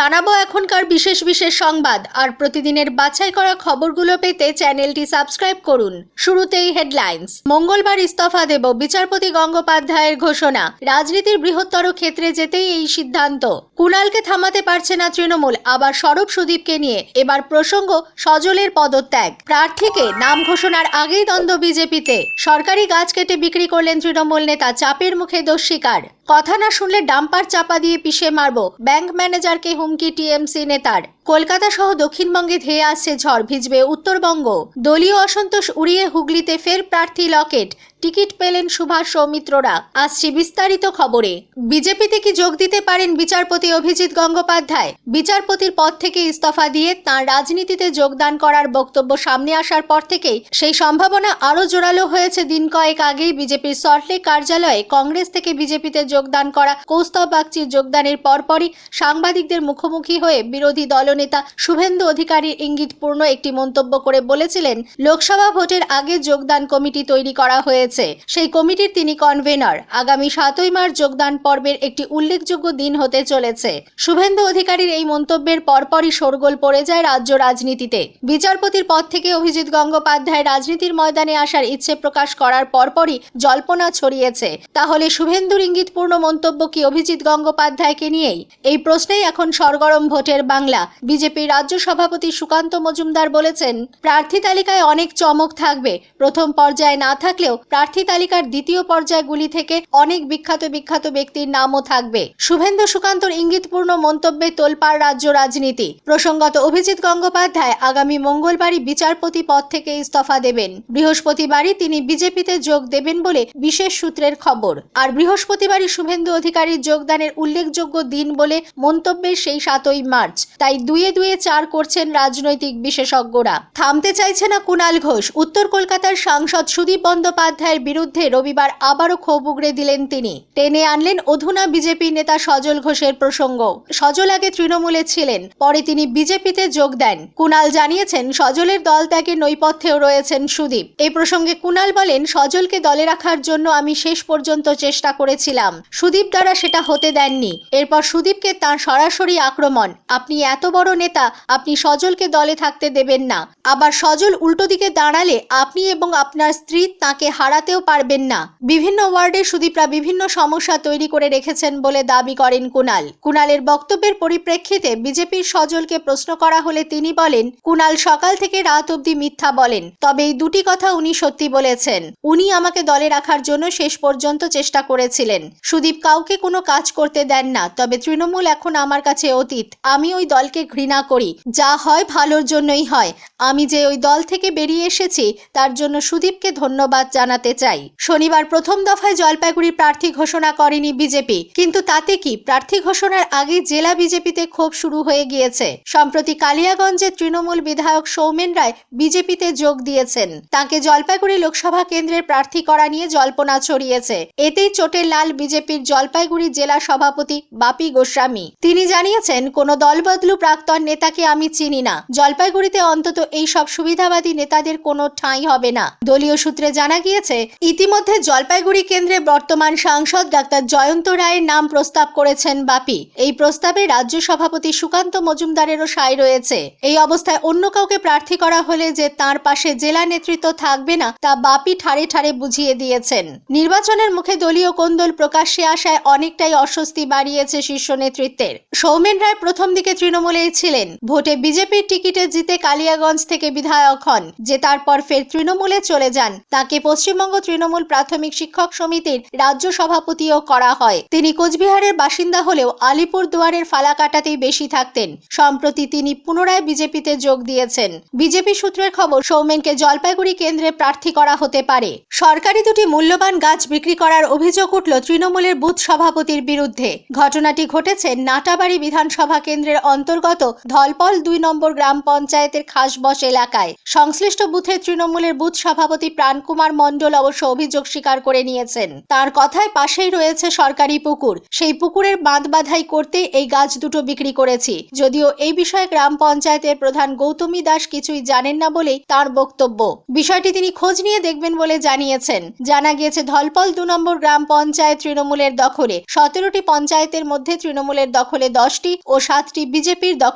জানাব এখনকার বিশেষ বিশেষ সংবাদ। আর প্রতিদিনের বাছাই করা খবরগুলো পেতে চ্যানেলটি সাবস্ক্রাইব করুন। শুরুতেই হেডলাইন্স। মঙ্গলবার ইস্তফা দেব বিচারপতি গঙ্গোপাধ্যায়ের ঘোষণা। রাজনীতির বৃহত্তর ক্ষেত্রে যেতেই এই সিদ্ধান্ত। কুণালকে থামাতে পারছে না তৃণমূল। আবার স্বরূপ সুদীপকে নিয়ে এবার প্রসঙ্গ সজলের পদত্যাগ। প্রার্থীকে নাম ঘোষণার আগেই দ্বন্দ্ব বিজেপিতে। সরকারি গাছ কেটে বিক্রি করলেন তৃণমূল নেতা, চাপের মুখে দোষ স্বীকার কথা না শুনলে ডাম্পার চাপা দিয়ে পিষে মারব। ব্যাংক ম্যানেজারকে হুমকি টিএমসি নেতার। কলকাতা সহ দক্ষিণবঙ্গে ধেয়ে আসছে ঝড় ভিজবে উত্তরবঙ্গ। দলীয় অসন্তোষ উড়িয়ে হুগলিতে ফের প্রার্থী লকেট। টিকিট পেলেন সুভাষ সৌমিত্ররা। আসছি বিস্তারিত খবরে। বিজেপিতে কি যোগ দিতে পারেন বিচারপতি অভিজিৎ গঙ্গোপাধ্যায়? বিচারপতির পদ থেকে ইস্তফা দিয়ে তাঁর রাজনীতিতে যোগদান করার বক্তব্য সামনে আসার পর থেকেই সেই সম্ভাবনা আরও জোরালো হয়েছে দিন কয়েক আগেই বিজেপির সল্টলেক কার্যালয়ে। কংগ্রেস থেকে বিজেপিতে যোগদান করা কৌস্তব বাগচির যোগদানের পরপরই সাংবাদিকদের মুখোমুখি হয়ে বিরোধী দলনেতা শুভেন্দু অধিকারীর ইঙ্গিতপূর্ণ একটি মন্তব্য করে বলেছিলেন, লোকসভা ভোটের আগে যোগদান কমিটি তৈরি করা হয়েছে। সেই কমিটির তিনি কনভেনর আগামী সাতই মার্চ যোগদান পর্বের একটি উল্লেখযোগ্য দিন হতে চলেছে। শুভেন্দু অধিকারীর এই মন্তব্যের পরপরই শোরগোল পড়ে যায় রাজ্য রাজনীতিতে। বিচারপতির পদ থেকে অভিজিৎ গঙ্গোপাধ্যায় রাজনীতির ময়দানে আসার ইচ্ছে প্রকাশ করার পরপরই জল্পনা ছড়িয়েছে। তাহলে শুভেন্দুর ইঙ্গিতপূর্ণ মন্তব্য কি অভিজিৎ গঙ্গোপাধ্যায়কে নিয়েই? এই প্রশ্নেই এখন সরগরম ভোটের বাংলা। বিজেপির রাজ্য সভাপতি সুকান্ত মজুমদার বলেছেন, প্রার্থী তালিকায় অনেক চমক থাকবে। প্রথম পর্যায়ে না থাকলেও প্রার্থী তালিকার দ্বিতীয় পর্যায়গুলি থেকে অনেক বিখ্যাত বিখ্যাত ব্যক্তির নামও থাকবে। শুভেন্দু সুকান্তর ইঙ্গিতপূর্ণ মন্তব্যে তোলপাড় রাজ্য রাজনীতি। প্রসঙ্গত অভিজিৎ গঙ্গোপাধ্যায় আগামী মঙ্গলবারই বিচারপতি পদ থেকে ইস্তফা দেবেন। বৃহস্পতিবারই তিনি বিজেপিতে যোগ দেবেন বলে বিশেষ সূত্রের খবর। আর বৃহস্পতিবারই শুভেন্দু অধিকারীর যোগদানের উল্লেখযোগ্য দিন বলে মন্তব্যের সেই সাতই মার্চ। তাই দুয়ে দুয়ে চার করছেন রাজনৈতিক বিশেষজ্ঞরা। থামতে চাইছে না কুণাল ঘোষ। উত্তর কলকাতার সাংসদ সুদীপ বন্দ্যোপাধ্যায়ের বিরুদ্ধে রবিবার আবারও ক্ষোভ উগড়ে দিলেন তিনি। টেনে আনলেন অধুনা বিজেপি নেতা সজল ঘোষের প্রসঙ্গ। সজল আগে তৃণমূলে ছিলেন, পরে তিনি বিজেপিতে যোগ দেন। কুণাল জানিয়েছেন, সজলের দল ত্যাগের নৈপথ্যেও রয়েছেন সুদীপ। এই প্রসঙ্গে কুণাল বলেন, সজলকে দলে রাখার জন্য আমি শেষ পর্যন্ত চেষ্টা করেছিলাম। সুদীপ দ্বারা সেটা হতে দেননি। এরপর সুদীপকে তার সরাসরি আক্রমণ, আপনি এত বড় নেতা, আপনি সজলকে দলে থাকতে দেবেন না। আবার সজল উল্টো দিকে দাঁড়ালে আপনি এবং আপনার স্ত্রী তাকে হারাতেও পারবেন না। বিভিন্ন ওয়ার্ডে সুদীপরা বিভিন্ন সমস্যা তৈরি করে রেখেছেন বলে দাবি করেন কুণাল কুণালের বক্তব্যের পরিপ্রেক্ষিতে বিজেপির সজলকে প্রশ্ন করা হলে তিনি বলেন কুণাল সকাল থেকে রাত অবধি মিথ্যা বলেন, তবে এই দুটি কথা উনি সত্যি বলেছেন। উনি আমাকে দলে রাখার জন্য শেষ পর্যন্ত চেষ্টা করেছিলেন। সুদীপ কাউকে কোনো কাজ করতে দেন না, তবে তৃণমূল এখন আমার কাছে অতীত। আমি ওই দলকে ঘৃণা করি। যা হয় ভালোর জন্যই হয়। আমি যে ওই দল থেকে বেরিয়ে এসেছি, তার জন্য সুদীপকে ধন্যবাদ জানাতে চাই। শনিবার প্রথম দফায় জলপাইগুড়ি প্রার্থী ঘোষণা করেনি বিজেপি। কিন্তু তাতে কি? প্রার্থী ঘোষণার আগে জেলা বিজেপিতে ক্ষোভ শুরু হয়ে গিয়েছে। সম্প্রতি কালিয়াগঞ্জের তৃণমূল বিধায়ক সৌমেন রায় বিজেপিতে যোগ দিয়েছেন। তাকে জলপাইগুড়ি লোকসভা কেন্দ্রের প্রার্থী করা নিয়ে জল্পনা ছড়িয়েছে। এতেই চোটের লাল বিজেপির জলপাইগুড়ি জেলা সভাপতি বাপি গোস্বামী। তিনি জানিয়েছেন, কোনো দলবদলু প্রাক্তন নেতাকে আমি চিনি না। জলপাইগুড়িতে অন্তত এই সব সুবিধাবাদী নেতাদের কোনো ঠাঁই হবে না। দলীয় সূত্রে জানা গিয়েছে, ইতিমধ্যে জলপাইগুড়ি কেন্দ্রে বর্তমান সাংসদ ডাক্তার জয়ন্ত রায়ের নাম প্রস্তাব করেছেন বাপি। এই প্রস্তাবে রাজ্য সভাপতি সুকান্ত মজুমদারেরও সায় রয়েছে। এই অবস্থায় অন্য কাউকে প্রার্থী করা হলে যে তার পাশে জেলা নেতৃত্ব থাকবে না, তা বাপি ঠারে ঠারে বুঝিয়ে দিয়েছেন। নির্বাচনের মুখে দলীয় কোন্দল প্রকাশ্যে আসায় অনেকটাই অস্বস্তি বাড়িয়েছে শীর্ষ নেতৃত্বের। সৌমেন রায় প্রথম দিকে তৃণমূলেই ছিলেন ভোটে বিজেপির টিকিটে জিতে কালিয়াগঞ্জ থেকে বিধায়ক হন, যে তারপর ফের তৃণমূলে চলে যান। তাকে পশ্চিমবঙ্গ তৃণমূল প্রাথমিক শিক্ষক সমিতির রাজ্য সভাপতিও করা হয়। তিনি কোচবিহারের বাসিন্দা হলেও আলিপুর দুয়ারের ফালাকাটাতেই বেশি থাকতেন। সম্প্রতি তিনি পুনরায় বিজেপিতে যোগ দিয়েছেন। বিজেপি সূত্রের খবর, সৌমেনকে জলপাইগুড়ি কেন্দ্রে প্রার্থী করা হতে পারে। সরকারি দুটি মূল্যবান গাছ বিক্রি করার অভিযোগ উঠল তৃণমূলের বুথ সভাপতির বিরুদ্ধে। ঘটনাটি ঘটেছে নাটাবাড়ি বিধানসভা কেন্দ্রের অন্তর্গত বিশেষত ধলপল দুই নম্বর গ্রাম পঞ্চায়েতের খাসবস এলাকায়। সংশ্লিষ্ট বুথের তৃণমূলের বুথ সভাপতি প্রাণকুমার মণ্ডল অবশ্য অভিযোগ স্বীকার করে নিয়েছেন। তার কথায় পাশেই রয়েছে সরকারি পুকুর। সেই পুকুরের বাঁধ বাধাই করতে এই গাছ দুটো বিক্রি করেছি। যদিও এই বিষয়ে গ্রাম পঞ্চায়েতের প্রধান গৌতমী দাস কিছুই জানেন না বলেই তার বক্তব্য। বিষয়টি তিনি খোঁজ নিয়ে দেখবেন বলে জানিয়েছেন। জানা গিয়েছে, ধলপল দু নম্বর গ্রাম পঞ্চায়েত তৃণমূলের দখলে। সতেরোটি পঞ্চায়েতের মধ্যে তৃণমূলের দখলে দশটি ও সাতটি বিজেপির দখলে।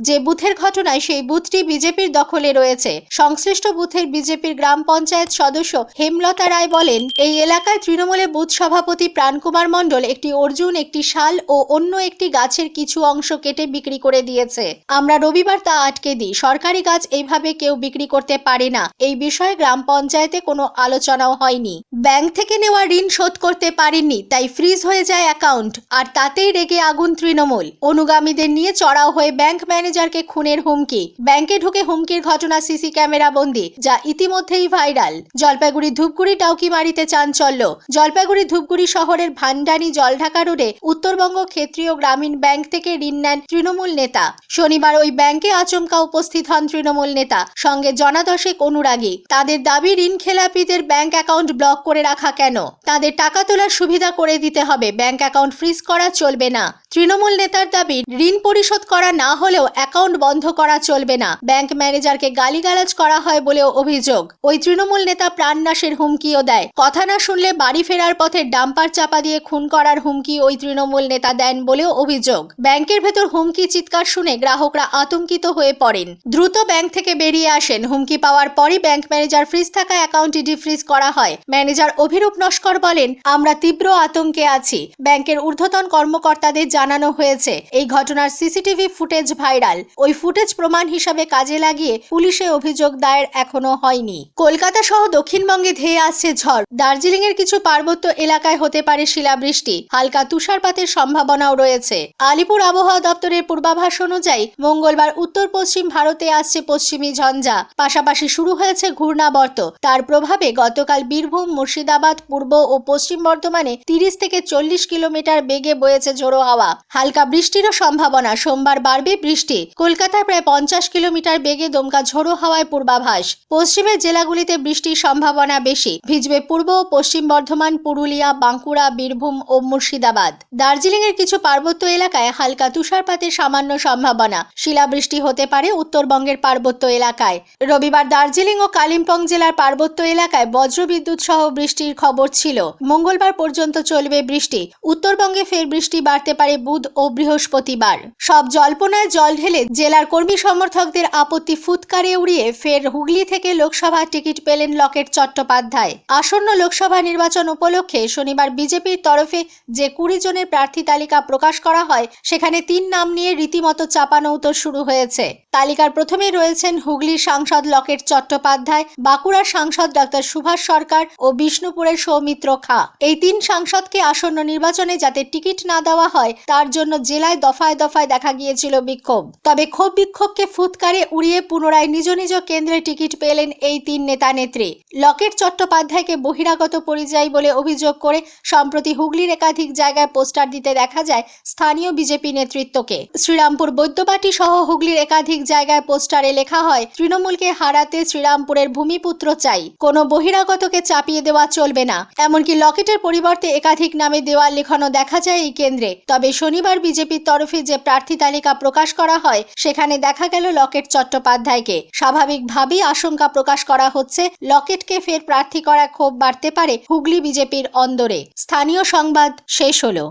যে বুথের ঘটনায় সেই বুথটি বিজেপির দখলে রয়েছে। সংশ্লিষ্ট বুথের বিজেপির গ্রাম পঞ্চায়েত সদস্য হেমলতা রায় বলেন, এই এলাকায় তৃণমূলের বুথ সভাপতি প্রাণকুমার মণ্ডল একটি অর্জুন, একটি শাল ও অন্য একটি গাছের কিছু অংশ কেটে বিক্রি করে দিয়েছে। আমরা রবিবার তা আটকে দিই। সরকারি গাছ এইভাবে কেউ বিক্রি করতে পারে না। এই বিষয়ে গ্রাম পঞ্চায়েতে কোনো আলোচনাও হয়নি। ব্যাংক থেকে নেওয়া ঋণ শোধ করতে পারেননি, তাই ফ্রিজ হয়ে যায় অ্যাকাউন্ট। আর তাতেই রেগে আগুন তৃণমূল। অনুগামীদের নিয়ে চড়াও হয়ে ব্যাংক ম্যানেজারকে খুনের হুমকি। ব্যাংকে ঢুকে হুমকির ঘটনা সিসি ক্যামেরা বন্দি, যা ইতিমধ্যেই ভাইরাল। জলপাইগুড়ি ধূপগুড়ি টাউকিমারিতে চাঞ্চল্য। জলপাইগুড়ি ধূপগুড়ি শহরের ভান্ডানি জলঢাকা রোডে উত্তরবঙ্গ ক্ষেত্রীয় গ্রামীণ ব্যাংক থেকে ঋণ নেন তৃণমূল নেতা। শনিবার ওই ব্যাংকে আচমকা উপস্থিত হন তৃণমূল নেতা, সঙ্গে জনাদশেক অনুরাগী। তাদের দাবি, ঋণ খেলাপিদের ব্যাংক অ্যাকাউন্ট ব্লক করে রাখা কেন? তাদের টাকা তোলার সুবিধা করে দিতে হবে, ব্যাংক অ্যাকাউন্ট ফ্রিজ করা চলবে না। তৃণমূল নেতার দাবি, ঋণ পরিশোধ করা না হলেও অ্যাকাউন্ট বন্ধ করা চলবে না। ব্যাংক ম্যানেজারকে গালিগালাজ করা হয় বলেও অভিযোগ। ওই তৃণমূল নেতা প্রাণনাশের হুমকিও দেয়। কথা না শুনলে বাড়ি ফেরার পথে ডাম্পার চাপা দিয়ে খুন করার হুমকি ওই তৃণমূল নেতা দেন বলেও অভিযোগ। ব্যাংকের ভেতর হুমকি চিৎকার শুনে গ্রাহকরা আতঙ্কিত হয়ে পড়েন। দ্রুত ব্যাংক থেকে বেরিয়ে আসেন। হুমকি পাওয়ার পরই ব্যাংক ম্যানেজার ফ্রিজ থাকা অ্যাকাউন্টটি ডিফ্রিজ করা হয়। ম্যানেজার অভিরূপ নস্কর বলেন, আমরা তীব্র আতঙ্কে আছি। ব্যাংকের ঊর্ধ্বতন কর্মকর্তাদের জানানো হয়েছে, এই ঘটনার সিসিটিভি ফুটেজ ভাইরাল ওই ফুটেজ প্রমাণ হিসাবে কাজে লাগিয়ে পুলিশে অভিযোগ দায়ের এখনও হয়নি। কলকাতা সহ দক্ষিণবঙ্গে ধেয়ে আসছে ঝড়। দার্জিলিং এর কিছু পার্বত্য এলাকায় হতে পারে শিলাবৃষ্টি। হালকা তুষারপাতের সম্ভাবনাও রয়েছে। আলিপুর আবহাওয়া দপ্তরের পূর্বাভাস অনুযায়ী মঙ্গলবার উত্তর পশ্চিম ভারতে আসছে পশ্চিমী ঝঞ্ঝা। পাশাপাশি শুরু হয়েছে ঘূর্ণাবর্ত। তার প্রভাবে গতকাল বীরভূম, মুর্শিদাবাদ, পূর্ব ও পশ্চিম বর্ধমানে তিরিশ থেকে চল্লিশ কিলোমিটার বেগে বয়েছে ঝোড়ো হাওয়া। হালকা বৃষ্টিরও সম্ভাবনা। সোমবার বাড়বে বৃষ্টি। কলকাতায় প্রায় পঞ্চাশ কিলোমিটার বেগে দমকা ঝোড়ো হাওয়ায় পূর্বাভাস। পশ্চিমের জেলাগুলিতে বৃষ্টির সম্ভাবনা বেশি। ভিজবে পূর্ব ও পশ্চিম বর্ধমান, পুরুলিয়া, বাঁকুড়া, বীরভূম ও মুর্শিদাবাদ। দার্জিলিং এর কিছু পার্বত্য এলাকায় হালকা তুষারপাতের সামান্য সম্ভাবনা। শিলাবৃষ্টি হতে পারে উত্তরবঙ্গের পার্বত্য এলাকায়। রবিবার দার্জিলিং ও কালিম্পং জেলার পার্বত্য এলাকায় বজ্রবিদ্যুৎ সহ বৃষ্টির খবর ছিল। মঙ্গলবার পর্যন্ত চলবে বৃষ্টি। উত্তরবঙ্গে ফের বৃষ্টি বাড়তে পারে বুধ ও বৃহস্পতিবার। সব জল্পনায় জল ঢেলে জেলার কর্মী সমর্থকদের আপত্তি ফুৎকারে উড়িয়ে ফের হুগলি থেকে লোকসভার টিকিট পেলেন লকেট চট্টোপাধ্যায়। আসন্ন লোকসভা নির্বাচন উপলক্ষে শনিবার বিজেপির তরফে যে কুড়ি জনের প্রার্থী তালিকা প্রকাশ করা হয়, সেখানে তিন নাম নিয়ে রীতিমতো চাপানৌতর শুরু হয়েছে। তালিকার প্রথমে রয়েছেন হুগলির সাংসদ লকেট চট্টোপাধ্যায় বাঁকুড়ার সাংসদ ডক্টর সুভাষ সরকার ও বিষ্ণুপুরের সৌমিত্র খা। এই তিন সাংসদকে আসন্ন নির্বাচনে যাতে টিকিট না দেওয়া হয়, তার জন্য জেলায় দফায় দফায় দেখা গিয়েছিল বিক্ষোভ। তবে ক্ষোভ বিক্ষোভকে ফুৎকারে উড়িয়ে পুনরায় নিজ নিজ কেন্দ্রে টিকিট পেলেন এই তিন নেতা নেত্রী। লকেট চট্টোপাধ্যায়কে বহিরাগত পরিযায়ী বলে অভিযোগ করে সম্প্রতি হুগলির একাধিক জায়গায় পোস্টার দিতে দেখা যায় স্থানীয় বিজেপি নেতৃত্বকে। শ্রীরামপুর বৈদ্যবাটি সহ হুগলির একাধিক জায়গায় পোস্টারে লেখা হয়, তৃণমূলকে হারাতে শ্রীরামপুরের ভূমিপুত্র চাই। কোনো বহিরাগতকে চাপিয়ে দেওয়া চলবে না। এমনকি লকেটের পরিবর্তে একাধিক নামে দেওয়াল লেখানো দেখা যায় এই কেন্দ্রে। তবে শনিবার বিজেপির তরফে যে প্রার্থী তালিকা প্রকাশ করা হয়, সেখানে দেখা গেল লকেট চট্টোপাধ্যায়কে। স্বাভাবিকভাবেই আশঙ্কা প্রকাশ করা হচ্ছে, লকেটকে ফের প্রার্থী করা ক্ষোভ বাড়তে পারে হুগলি বিজেপির অন্দরে। স্থানীয় সংবাদ শেষ হলো।